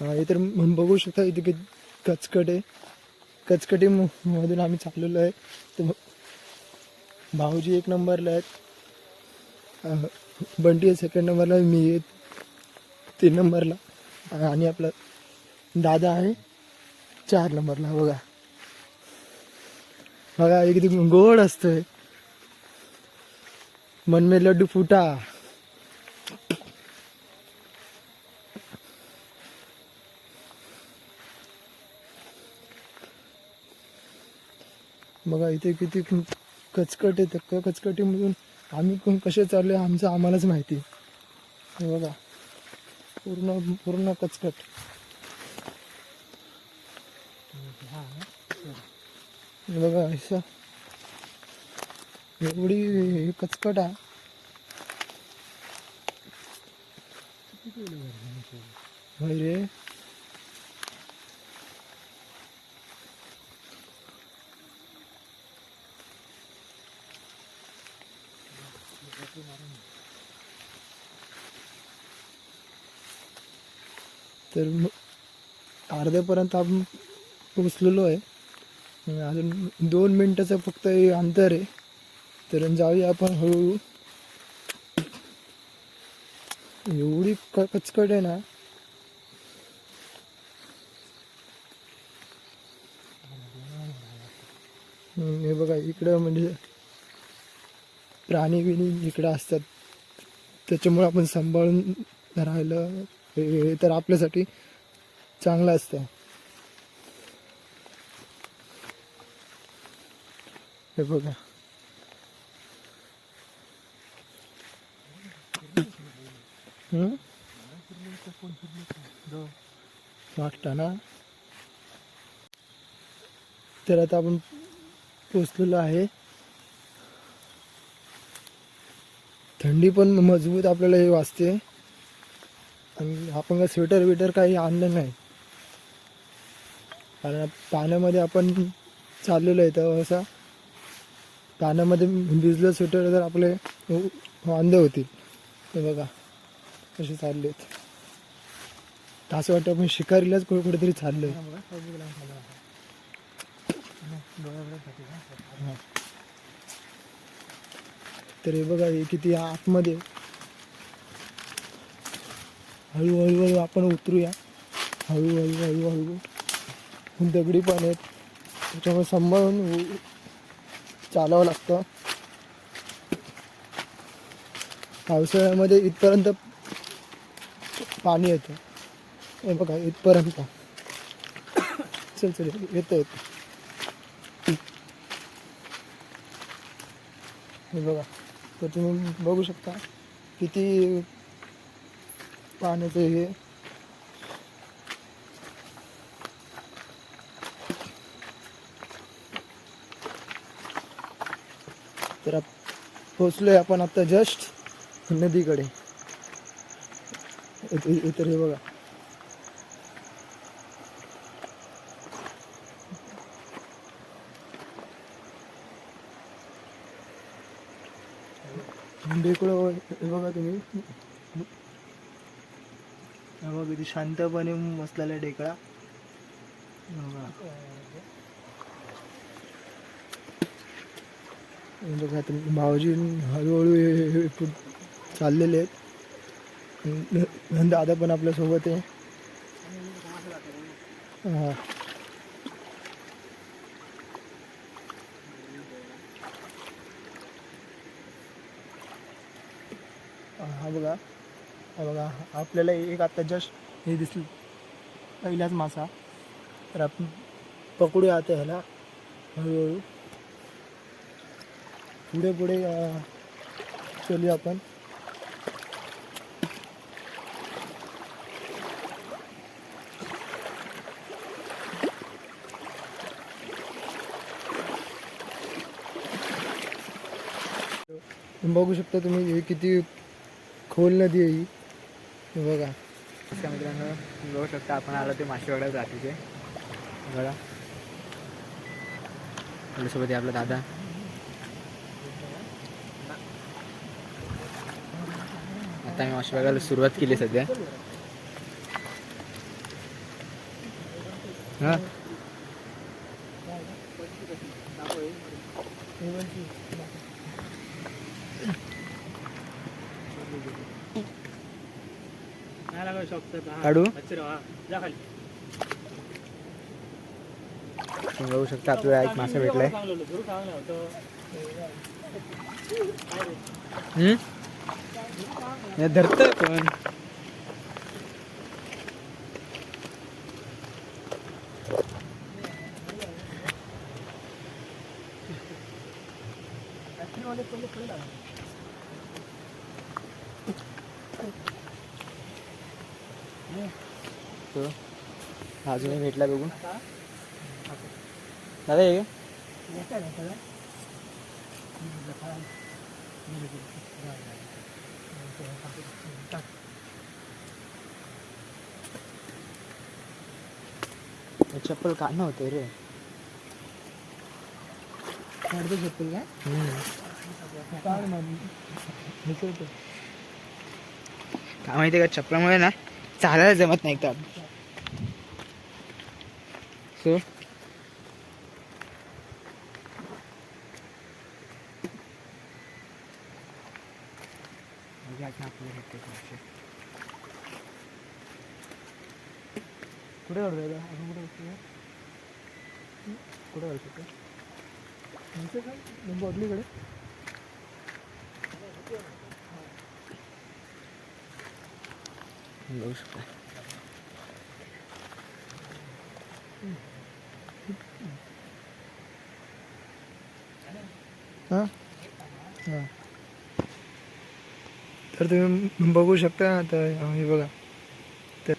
हे तर बघू शकता इथे किती कचकट आहे. कचकटी मधून आम्ही चाललेलो आहे. तर भाऊजी एक नंबरला आहेत. बंटी सेकंड नंबरला मी तीन नंबरला. आणि आपला दादा आहे. चार नंबरला. बघा. बघा एकदम गोड असतोय. मनमे लड्डू फुटा. बघा इथे किती कचकट आहे त्या कचकटीमधून आम्ही कसे चालले आमचं आम्हालाच माहिती. हे बघा. पूर्ण पूर्ण कचकट. हे बघा असं. एवढी कचकट आहे. रे. तर मग अर्ध्यापर्यंत आपण पोचलेलो आहे. अजून दोन मिनटाचं फक्त अंतर आहे. तर जाऊया आपण हळूहळू. एवढी क कचकट आहे ना. हे बघा इकडं म्हणजे प्राणी बिणी इकडं असतात. त्याच्यामुळे आपण सांभाळून राहिलं. हे हे तर आपल्यासाठी चांगलं असतं हे बघा. हम्म? ना? तर आता आपण पोचलेलो आहे. थंडी पण मजबूत आपल्याला हे वाजते. आणि आपण काय स्वेटर विटर काही आणलं नाही. कारण पाण्यामध्ये आपण चाललेलो आहे तर असं पाण्यामध्ये भिजलं स्वेटर तर आपले वांदे होतील. ते बघा कसे चालले तर असं वाटतं आपण शिकारीलाच कुठे कुठेतरी चाललो आहे तर हे बघा हे किती आतमध्ये हळूहळू हळू आपण उतरूया. हळूहळू हळूहळू. दगडी पण आहेत. त्याच्यामुळे सांभाळून चालावं लागतं. पावसाळ्यामध्ये इथपर्यंत पाणी येतं. हे बघा इथपर्यंत. चल चल येतं येतं. हे बघा तर तुम्ही बघू शकता किती पाण्याचं हे. तर पोचलोय आपण आता जस्ट नदीकडे. इतर हे बघा. बघा तुम्ही. बघा किती शांतपणे बसलेला ढेकळा. बघा. म्हणजे तुम्ही भाऊजी हळूहळू हे- चाललेले आहेत. दादा पण आपल्यासोबत आहे. हां. हा बघा. हे बघा आपल्याला एक आता जस्ट हे दिसलं. पहिलाच मासा. तर आपण पकडूया आता ह्याला. हळूहळू. पुढे पुढे चलूया आपण. बघू शकता तुम्ही हे किती खोल नदी आहे ही. हे बघा. अशा मित्रांनो बघू शकता आपण आलो ते माशेवाड्या जातीचे. बघा. आपल्यासोबत आपला दादा. आता मी मासे बघायला सुरुवात केली सध्या. हा? काढू? बघू शकता आपल्याला एक मासा भेटलाय हम्म? हे धरतोय पण. तो अजूनही भेटला बघू दादा. हे चप्पल काढणं होते रे. काढतो चप्पल काय. काय माहिती का चप्पलामुळे ना चालायला जमत नाही एकदम. सो कुठे दादा अजून कुठे कुठे काढू शकतो इथे काय लिंबू आपलीकडे बघू शकता हां? हां. तर तुम्ही बघू शकता आता हे बघा. तर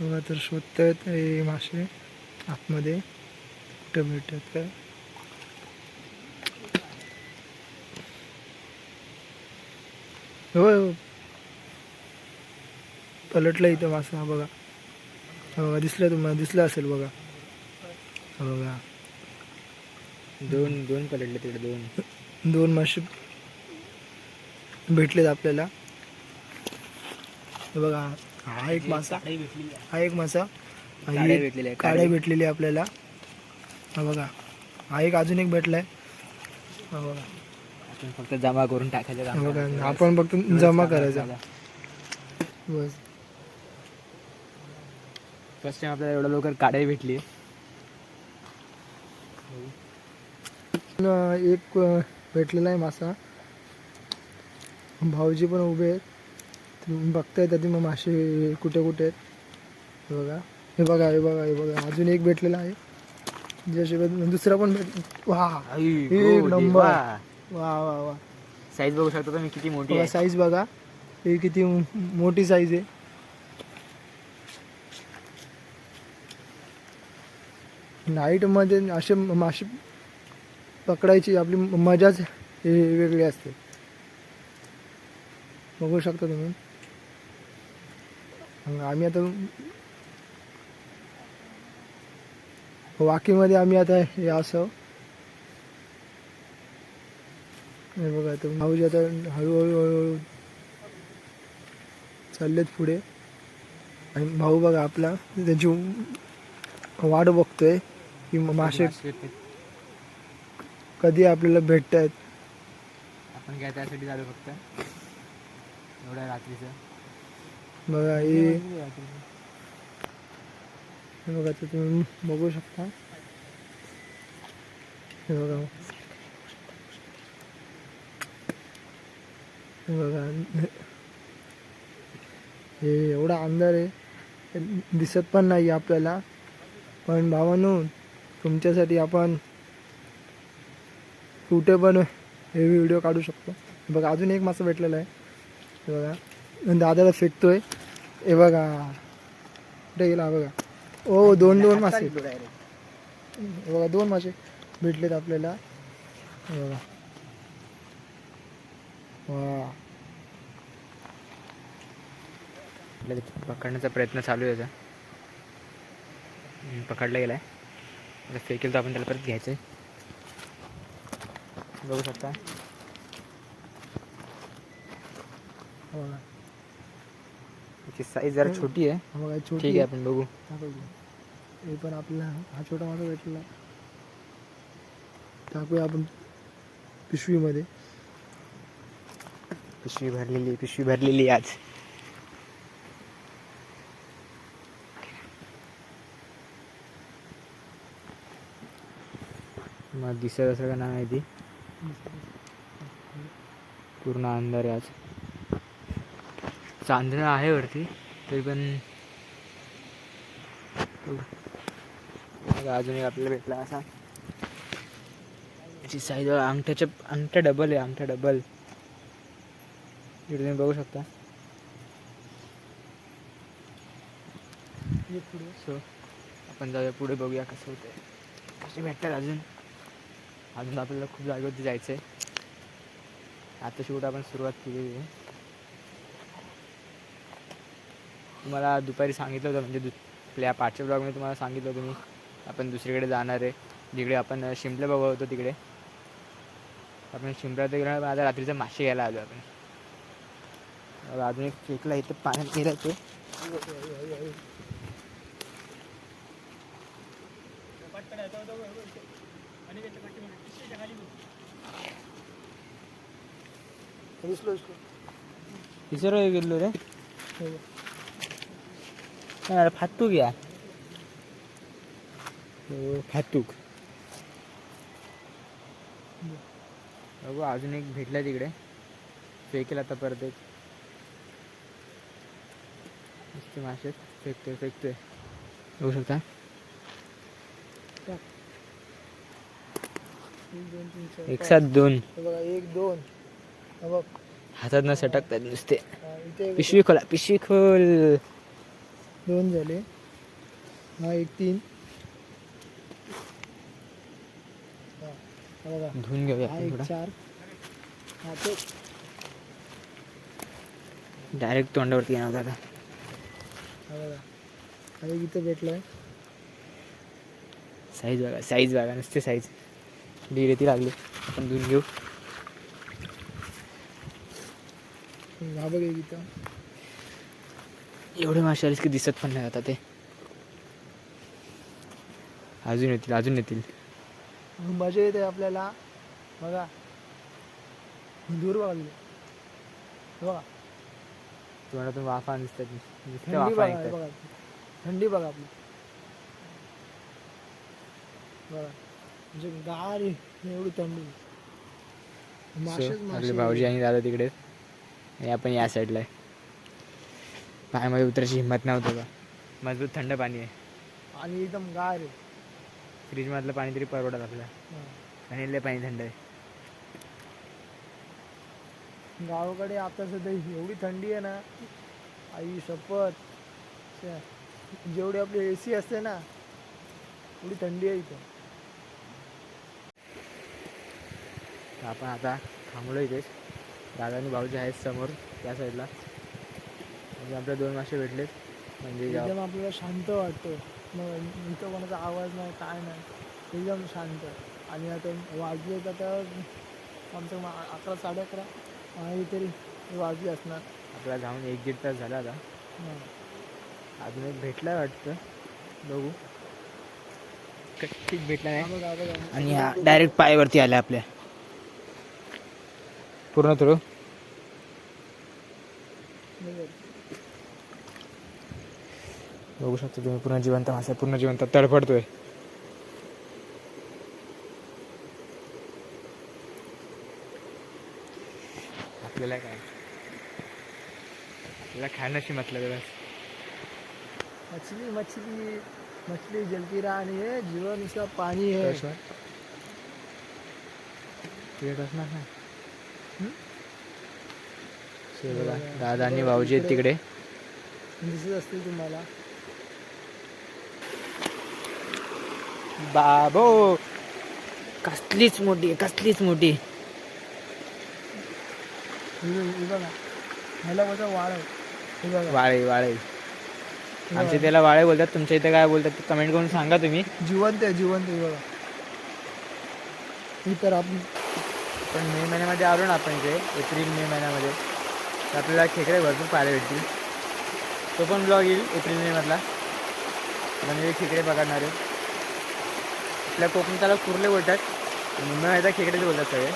बघा तर शोधतायत हे मासे आतमध्ये कुठं भेटतात काय होय हो. हो. पलटला इथं मासा हा बघा. बघा दिसला तुम्हाला दिसला असेल बघा. हा बघा दोन दोन पलटले तिकडे दोन. दोन मासे भेटलेत आपल्याला. हे बघा हा एक मासा हा एक मासा हा काड्या. भेटलेली आहे आपल्याला. हा बघा हा एक अजून एक भेटलाय. हा बघा. आपण फक्त जमा करून टाकायचं हा बघा. आपण फक्त जमा करायचा. बस. फर्स्ट टाइम आपल्याला एवढं लवकर काढाई भेटली. न एक भेटलेला आहे मासा. भाऊजी पण उभे आहेत. तुम्ही बघताय त्यात मग मासे कुठे कुठे आहेत. हे बघा. हे बघा हे बघा हे बघा. अजून एक भेटलेला आहे. ज्याशिवाय दुसरा पण भेट वा एक नंबर. वा वा वा साईज बघू शकता तुम्ही किती मोठी साईज बघा. हे किती मोठी साईज आहे. नाईटमध्ये असे मासे पकडायची आपली मजाच हे वेगळी असते. बघू शकता तुम्ही. आम्ही आता वाकीमध्ये आम्ही आता हे असं हे बघा तर भाऊजी आता हळूहळू हळूहळू चाललेत पुढे. आणि भाऊ बघा आपला त्यांची वाट बघतोय. की मासे कधी आपल्याला भेटत आहेत आपण काय त्यासाठी झालो फक्त? एवढ्या रात्रीचं. बघा हे हे बघा तर तुम्ही बघू शकता. हे बघा. हे बघा. हे एवढा अंधार आहे दिसत पण नाही आपल्याला. पण भावानो तुमच्यासाठी आपण कुठे पण हे व्हिडिओ काढू शकतो. बघा अजून एक मासा भेटलेला आहे. हे बघा दादाला फेकतोय. हे बघा कुठे गेला बघा. ओ दोन दोन मासे. बघा दोन मासे भेटलेत आपल्याला. हे बघा. वा. पकडण्याचा प्रयत्न चालू आहे याचा हम्म, पकडला गेलाय आता फेकेल तर आपण त्याला परत घ्यायचं आहे बघू शकता हे त्याची साईज जरा छोटी आहे हे छोटी ठीक आहे आपण बघू दाखव की. हे? पण आपला हा छोटा मासा भेटला टाकूया आपण पिशवीमध्ये पिशवी भरलेली पिशवी भरलेली आज। मग दिसत असं का नाही माहिती? पूर्ण अंधार आहे आज. चांदणं आहे वरती तरी पण अजून एक आपल्याला भेटला असा. त्याची साईज अंगठ्याच्या अंगठ्या डबल आहे अंगठ्या डबल तुम्ही बघू शकता. पुढे सो आपण जाऊया पुढे बघूया कसं होतं कसे भेटतात अजून? अजून आपल्याला खूप जागेवरती जायचं आहे आता शेवट आपण सुरुवात केलेली आहे. तुम्हाला दुपारी सांगितलं होतं म्हणजे दु आपल्या पाठच्या ब्लॉगमध्ये तुम्हाला सांगितलं होतं मी. आपण दुसरीकडे जाणार आहे. जिकडे आपण शिमला शिंपले बघत होतो तिकडे. आपण शिंपल्यात गेलो आता रात्रीचं मासे घ्यायला आलो आपण. अजून एक फेकला इथं पाण्यात गेला तो. तिसरं गेलो रे. हे फातूक या. फातूक. बघू अजून एक भेटला तिकडे. फेकेल आता परत एक. मासे फेकतोय फेकतोय. बघू शकता? एक. साथ दोन. बघा एक दोन. बघ. हातात न सटकतात नुसते. इथे पिशवी खोला पिशवी खोल. दोन झाले. हा एक तीन. बघा. धुवून घेऊया हा आपण एक थोडा. चार. हा तो. डायरेक्ट तोंडावरती येणार हा बघा. हा एक इथं भेटलाय. साईज बघा साईज बघा नुसते साईज डिरेती लागली. आपण धुवून घेऊ. हा बघ इथं एवढे मासे आलेस की दिसत पण नाही आता ते. अजून येतील अजून येतील. मजा येते आपल्याला. बघा. दूर बघा. तिथे. बघा तोंडातून वाफा दिसतात. थंडी बघा. थंडी बघा आपली. बघा. म्हणजे गार एवढी थंडी भाऊजी आणि दादा तिकडे आणि आपण या साईडला आहे. पायामध्ये उतरायची हिंमत नव्हतं का मजबूत थंड पाणी आहे. आणि एकदम गार आहे. फ्रीजमधलं पाणी तरी परवडत आपल्याला हा. आणि लय पाणी थंड आहे. गावाकडे आता सध्या एवढी थंडी आहे ना आई शपथ. जेवढी आपली ए सी असते ना एवढी थंडी आहे इथं. आपण आता थांबलो इथेच. दादा आणि भाऊजी आहेत समोर त्या साईडला म्हणजे आपल्या दोन मासे भेटलेत. म्हणजे. एकदम आपल्याला शांत वाटतं मग इथं कोणाचा आवाज नाही काय नाही. एकदम शांत. आणि आता वाजले तर आता आमचं अकरा साडे अकरा. आणि तरी वाजले असणार. आपला जाऊन एक दीड तास झाला आता. अजून एक भेटला वाटतं. बघू. ठीक भेटला नाही. आणि हा डायरेक्ट पायावरती आला आपल्या. पूर्ण तुरो बघा. शकता तुम्ही पूर्ण जिवंत मासा पूर्ण जिवंत तडफडतोय. आपल्याला काय? आपल्याला खाण्याशी मतलब बस? मछली मछली मछली जलती राहणी है. जीवन उसका पानी है असणार ना? बघा दादा आणि भाऊजी आहेत तिकडे. दिसत असतील तुम्हाला. बाबो कसलीच मोठी कसलीच मोठी. बघ- माझा वाळ वाळे वाळे आमच्या. त्याला वाळे बोलतात तुमच्या इथे काय बोलतात कमेंट करून सांगा तुम्ही. जिवंत आहे जिवंत आहे हे बघा. ही तर आपण पण मे महिन्यामध्ये आलो ना आपण इकडे एप्रिल मे महिन्यामध्ये. तर आपल्याला खेकडे भरपूर पाहायला भेटतील. तो पण ब्लॉग येईल एप्रिल मे मधला. म्हणजे खेकडे पकडणारे आपल्या कोकण त्याला कुर्ले बोलतात. मुंबईमध्ये खेकडेच बोलतात सगळे.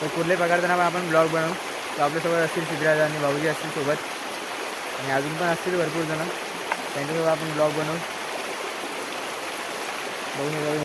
तर कुर्ले पकडताना पण आपण ब्लॉग बनवू. तर आपल्यासोबत असतील सिद्धराज आणि भाऊजी असतील सोबत. आणि अजून पण असतील भरपूर जणं. त्यांच्यासोबत आपण ब्लॉग बनवू. बघून